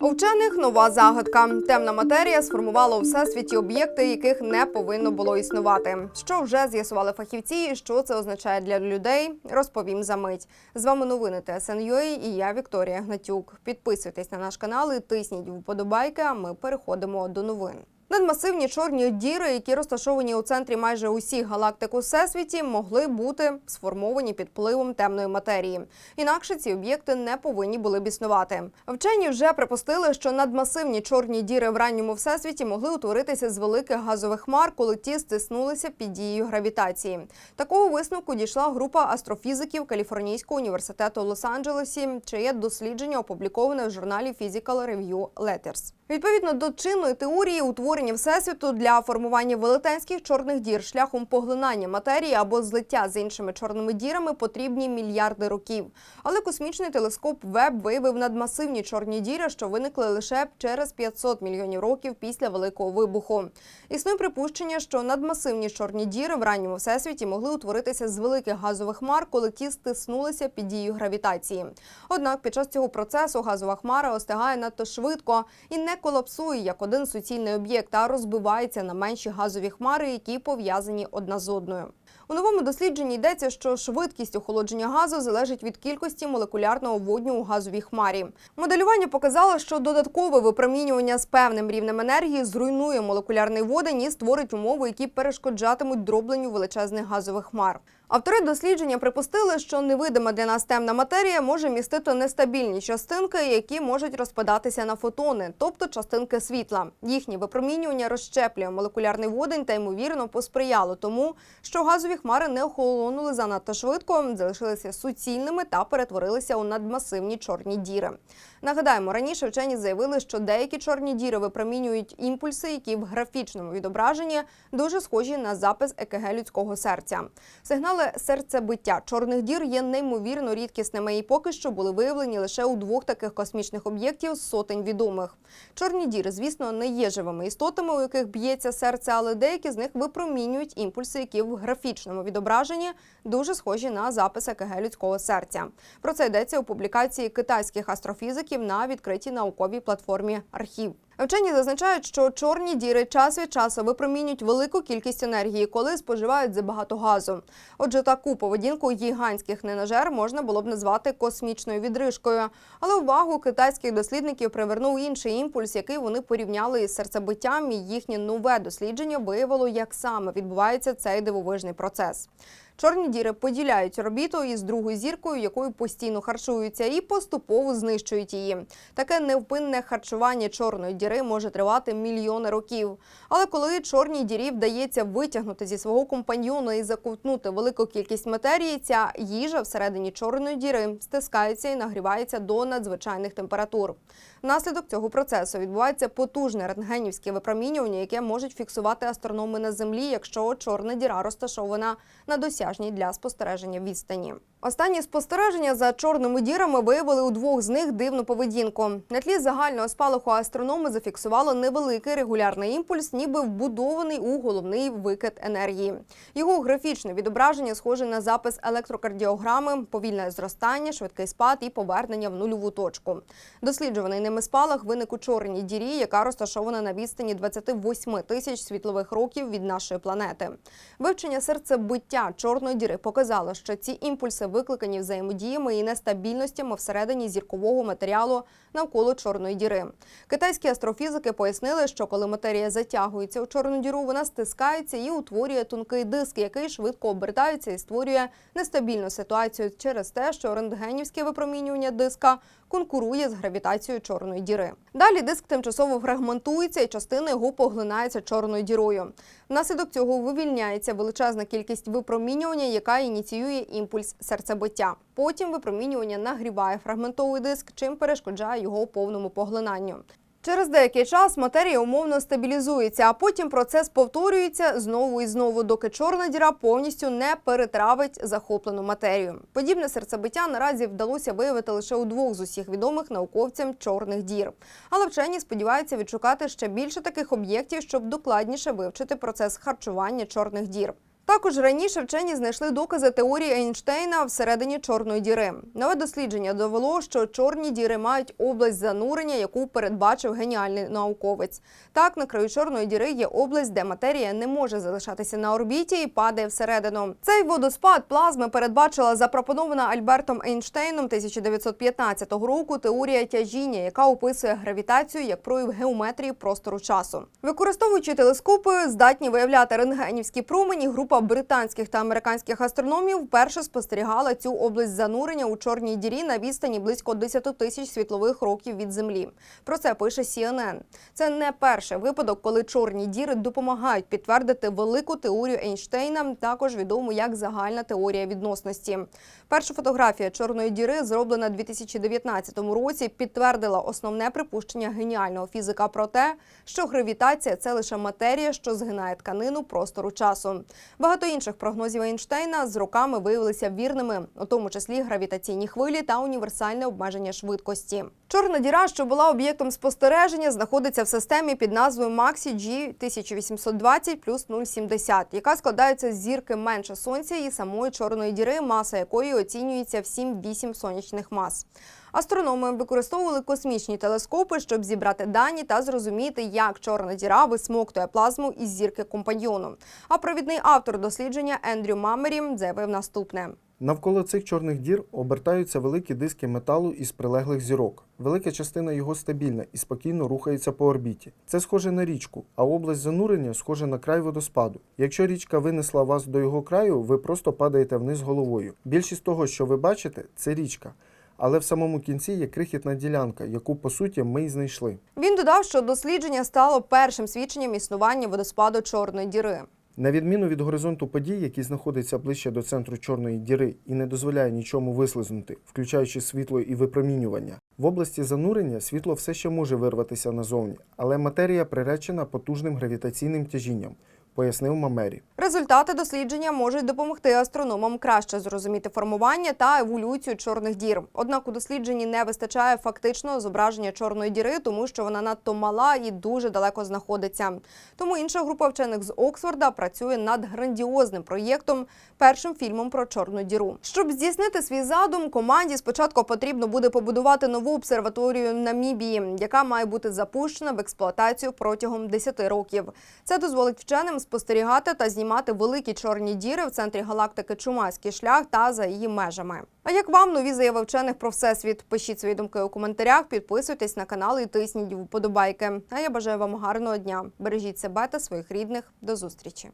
У вчених нова загадка. Темна матерія сформувала у всесвіті об'єкти, яких не повинно було існувати. Що вже з'ясували фахівці, і що це означає для людей, розповім за мить. З вами новини ТСНЮА і я Вікторія Гнатюк. Підписуйтесь на наш канал і тисніть вподобайки. А ми переходимо до новин. Надмасивні чорні діри, які розташовані у центрі майже усіх галактик у всесвіті, могли бути сформовані під впливом темної матерії. Інакше ці об'єкти не повинні були б існувати. Вчені вже припустили, що надмасивні чорні діри в ранньому всесвіті могли утворитися з великих газових хмар, коли ті стиснулися під дією гравітації. Такого висновку дійшла група астрофізиків Каліфорнійського університету Лос-Анджелесі, чиє дослідження опубліковане в журналі Physical Review Letters. Відповідно до чинної теорії, утворення всесвіту для формування велетенських чорних дір шляхом поглинання матерії або злиття з іншими чорними дірами потрібні мільярди років. Але космічний телескоп Веб виявив надмасивні чорні діри, що виникли лише через 500 мільйонів років після великого вибуху. Існує припущення, що надмасивні чорні діри в ранньому всесвіті могли утворитися з великих газових хмар, коли ті стиснулися під дією гравітації. Однак під час цього процесу газова хмара остигає надто швидко і не колапсує як один суцільний об'єкт, а розбивається на менші газові хмари, які пов'язані одна з одною. У новому дослідженні йдеться, що швидкість охолодження газу залежить від кількості молекулярного водню у газовій хмарі. Моделювання показало, що додаткове випромінювання з певним рівнем енергії зруйнує молекулярний водень і створить умови, які перешкоджатимуть дробленню величезних газових хмар. Автори дослідження припустили, що невидима для нас темна матерія може містити нестабільні частинки, які можуть розпадатися на фотони, тобто частинки світла. Їхнє випромінювання розщеплює молекулярний водень та ймовірно посприяло тому, що газові хмари не охолонули занадто швидко, залишилися суцільними та перетворилися у надмасивні чорні діри. Нагадаємо, раніше вчені заявили, що деякі чорні діри випромінюють імпульси, які в графічному відображенні дуже схожі на запис ЕКГ людського серця. Сигнали серцебиття чорних дір є неймовірно рідкісними і поки що були виявлені лише у двох таких космічних об'єктів з сотень відомих. Чорні діри, звісно, не є живими істотами, у яких б'ється серце, але деякі з них випромінюють імпульси, які в графічному відображенні дуже схожі на запис ЕКГ людського серця. Про це йдеться у публікації китайських астрофізиків на відкритій науковій платформі Архів. Вчені зазначають, що чорні діри час від часу випромінюють велику кількість енергії, коли споживають забагато газу. Отже, таку поведінку гігантських ненажер можна було б назвати космічною відрижкою. Але увагу китайських дослідників привернув інший імпульс, який вони порівняли із серцебиттям, і їхнє нове дослідження виявило, як саме відбувається цей дивовижний процес. Чорні діри поділяють орбіту із другою зіркою, якою постійно харчуються, і поступово знищують її. Таке невпинне харчування чорної діри може тривати мільйони років. Але коли чорній дірі вдається витягнути зі свого компаньйону і заковтнути велику кількість матерії, ця їжа всередині чорної діри стискається і нагрівається до надзвичайних температур. Внаслідок цього процесу відбувається потужне рентгенівське випромінювання, яке можуть фіксувати астрономи на землі, якщо чорна діра розташована на досяжній для спостереження відстані. Останні спостереження за чорними дірами виявили у двох з них дивну поведінку. На тлі загального спалаху астрономи зафіксували невеликий регулярний імпульс, ніби вбудований у головний викид енергії. Його графічне відображення схоже на запис електрокардіограми, повільне зростання, швидкий спад і повернення в нульову точку. Досліджуваний ними спалах виник у чорній дірі, яка розташована на відстані 28 тисяч світлових років від нашої планети. Вивчення серцебиття чорної діри показало, що ці імпульси викликані взаємодіями і нестабільностями всередині зіркового матеріалу навколо чорної діри. Китайські астрофізики пояснили, що коли матерія затягується у чорну діру, вона стискається і утворює тонкий диск, який швидко обертається і створює нестабільну ситуацію через те, що рентгенівське випромінювання диска конкурує з гравітацією чорної діри. Далі диск тимчасово фрагментується і частина його поглинається чорною дірою. Внаслідок цього вивільняється величезна кількість випромінювання, яка ініціює імпульс серцебиття. Потім випромінювання нагріває фрагментовий диск, чим перешкоджає його повному поглинанню. Через деякий час матерія умовно стабілізується, а потім процес повторюється знову і знову, доки чорна діра повністю не перетравить захоплену матерію. Подібне серцебиття наразі вдалося виявити лише у двох з усіх відомих науковцям чорних дір. Але вчені сподіваються відшукати ще більше таких об'єктів, щоб докладніше вивчити процес харчування чорних дір. Також раніше вчені знайшли докази теорії Ейнштейна всередині чорної діри. Нове дослідження довело, що чорні діри мають область занурення, яку передбачив геніальний науковець. Так, на краю чорної діри є область, де матерія не може залишатися на орбіті і падає всередину. Цей водоспад плазми передбачила запропонована Альбертом Ейнштейном 1915 року теорія тяжіння, яка описує гравітацію як прояв геометрії простору часу. Використовуючи телескопи, здатні виявляти рентгенівські промені, група британських та американських астрономів вперше спостерігала цю область занурення у чорній дірі на відстані близько 10 тисяч світлових років від Землі. Про це пише CNN. Це не перший випадок, коли чорні діри допомагають підтвердити велику теорію Ейнштейна, також відому як загальна теорія відносності. Перша фотографія чорної діри, зроблена у 2019 році, підтвердила основне припущення геніального фізика про те, що гравітація це лише матерія, що згинає тканину простору часу. Багато інших прогнозів Ейнштейна з роками виявилися вірними, у тому числі гравітаційні хвилі та універсальне обмеження швидкості. Чорна діра, що була об'єктом спостереження, знаходиться в системі під назвою Maxi G 1820 плюс 070, яка складається з зірки менше сонця і самої чорної діри, маса якої оцінюється в 7-8 сонячних мас. Астрономи використовували космічні телескопи, щоб зібрати дані та зрозуміти, як чорна діра висмоктує плазму із зірки компаньйону. А провідний автор дослідження Ендрю Мамері заявив наступне. Навколо цих чорних дір обертаються великі диски металу із прилеглих зірок. Велика частина його стабільна і спокійно рухається по орбіті. Це схоже на річку, а область занурення схоже на край водоспаду. Якщо річка винесла вас до його краю, ви просто падаєте вниз головою. Більшість того, що ви бачите, це річка. Але в самому кінці є крихітна ділянка, яку по суті ми й знайшли. Він додав, що дослідження стало першим свідченням існування водоспаду чорної діри. На відміну від горизонту подій, який знаходиться ближче до центру чорної діри і не дозволяє нічому вислизнути, включаючи світло і випромінювання, в області занурення світло все ще може вирватися назовні, але матерія приречена потужним гравітаційним тяжінням, пояснив Мамері. Результати дослідження можуть допомогти астрономам краще зрозуміти формування та еволюцію чорних дір. Однак у дослідженні не вистачає фактичного зображення чорної діри, тому що вона надто мала і дуже далеко знаходиться. Тому інша група вчених з Оксфорда працює над грандіозним проєктом, першим фільмом про чорну діру. Щоб здійснити свій задум, команді спочатку потрібно буде побудувати нову обсерваторію Намібії, яка має бути запущена в експлуатацію протягом 10 років. Це дозволить вченим спостерігати та знімати великі чорні діри в центрі галактики Чумайський шлях та за її межами. А як вам нові заяви вчених про всесвіт? Пишіть свої думки у коментарях, підписуйтесь на канал і тисніть вподобайки. А я бажаю вам гарного дня. Бережіть себе та своїх рідних. До зустрічі.